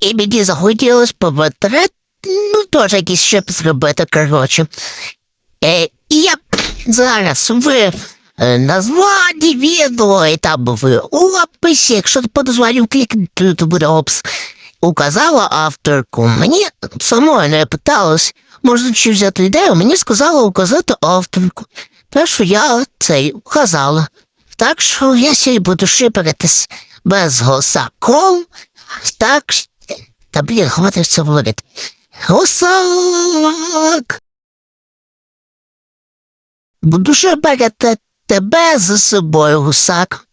І мені захотілося повитрати, ну, теж якийсь щеп зробити, коротше. Е, і я зараз в е, названні відео, і там в описі, якщо по названню клікнути, то буде опис. Указала авторку. Мені самої не питалось, можна чи взяти ідею, мені сказала указати авторку. Так що я це указала. Так що я сьогодні буду шиперитись без гусаком. Так, та блін, хватить це говорити. Гусак! Буду шиперити тебе за собою, гусак.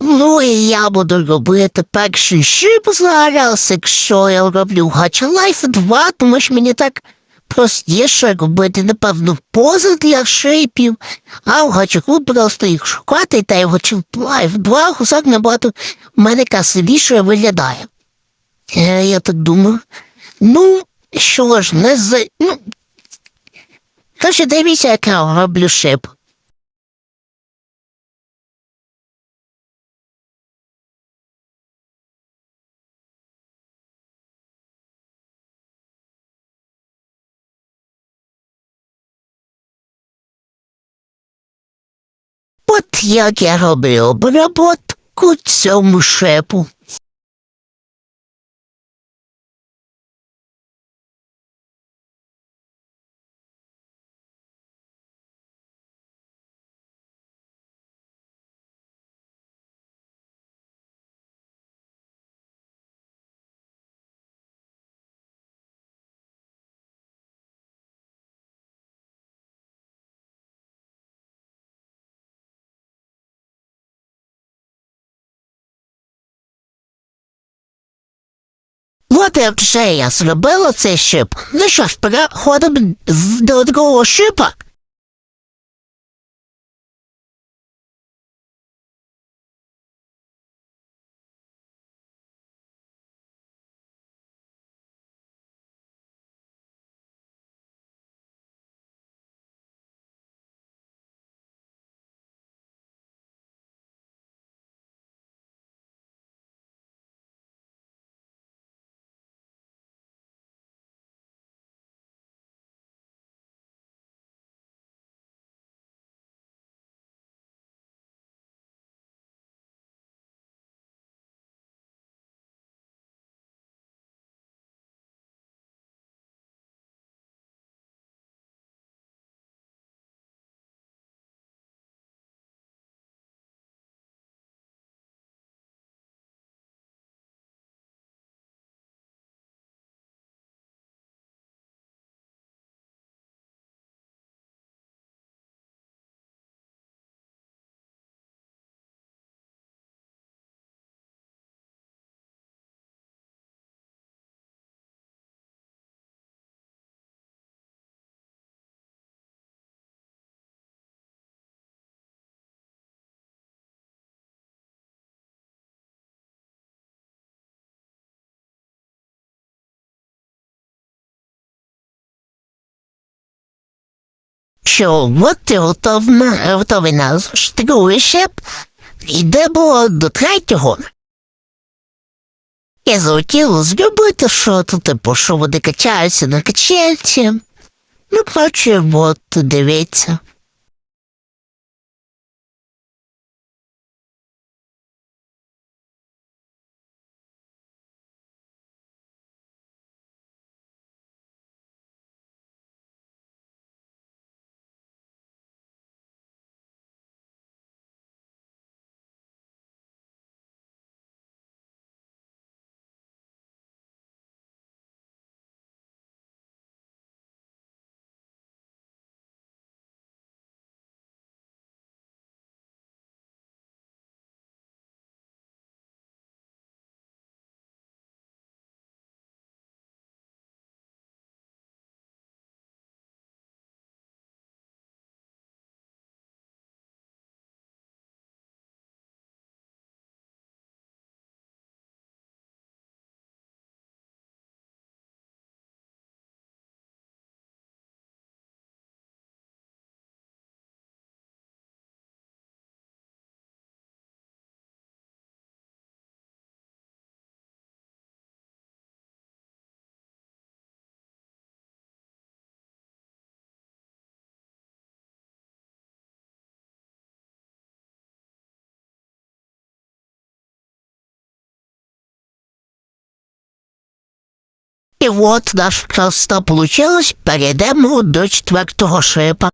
Ну і я буду робити перший шип зараз, якщо я роблю Гача Лайф 2, тому що мені так простіше робити, напевно, поза для шипів, а в гачаку просто їх шукати, та його чи Лайф 2 гусак набагато в мене красивіше виглядає. Е, я так думаю. Ну, що ж, не за. Ну, Тож дивіться, як я роблю шип. От як я роблю обработку цьому шипу. І вже я зробила цей шип. Ну що ж, переходимо до другого шипа. От ти готовий на другий шип. Йдемо до третього. Я захотів зробити, що тут, типу, що вони качаються на качельці. Ну, от, дивіться. От наш просто получилось, перейдемо до четвертого шипа.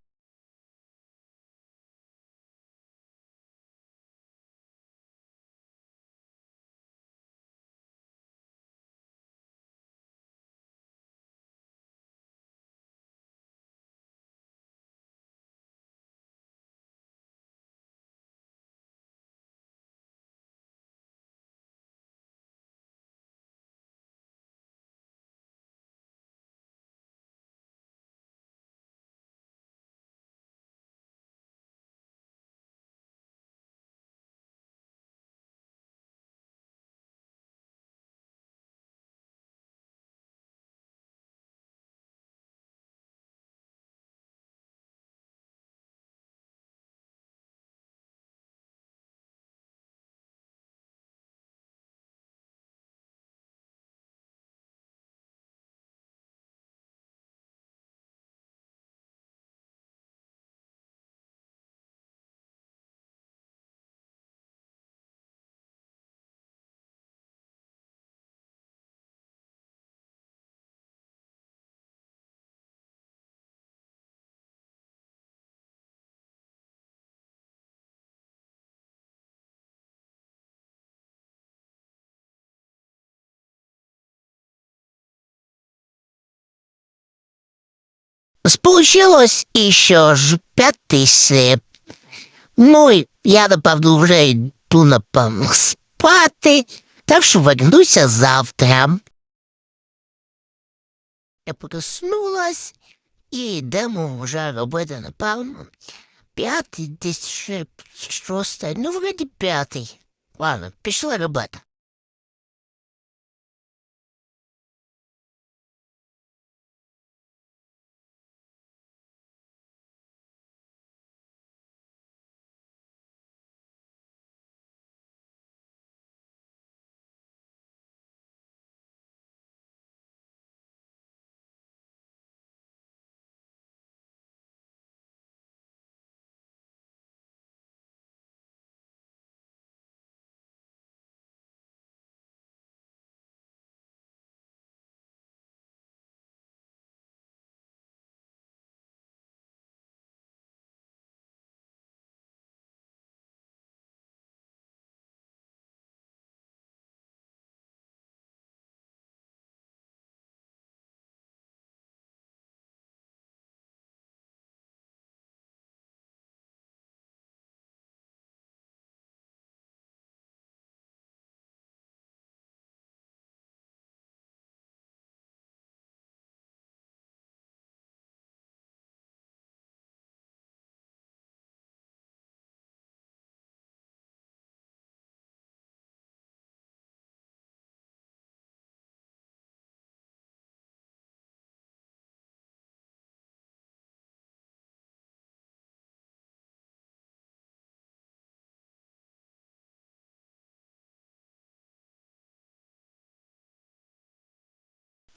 Получилось еще ж п'ятий шип. Ну, і я, напевно, вже йду, напевно, спати, так що вернуся завтра. Я проснулась і йдемо вже робити, напевно, п'ятий шип, шостий, ну, вроді п'ятий. Ладно, пішли робити.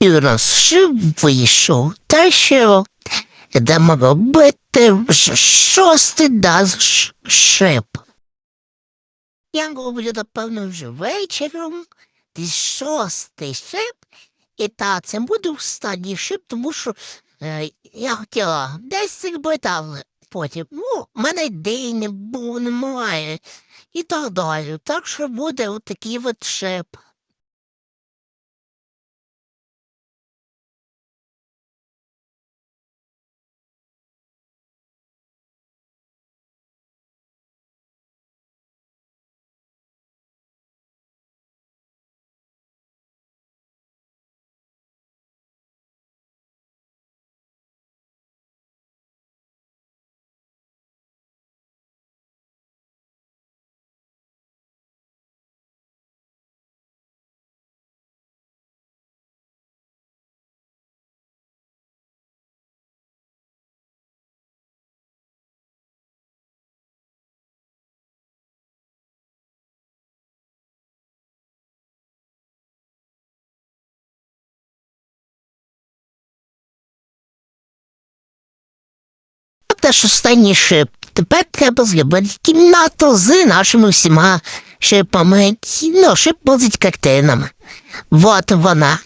І у вийшов, та що йдемо робити вже шостий даз шип. Я роблю, напевно, вже вечором, десь шостий шип, і та це буде останній шип, тому що е, я хотіла десь зробити, але потім, ну, в мене ідей не було, немає, і так далі. Так що буде отакий от шип. Теж останній шип. Тепер треба зробити кімнату з нашими всіма шипами. Ну, шип будуть картинами. Вот вона.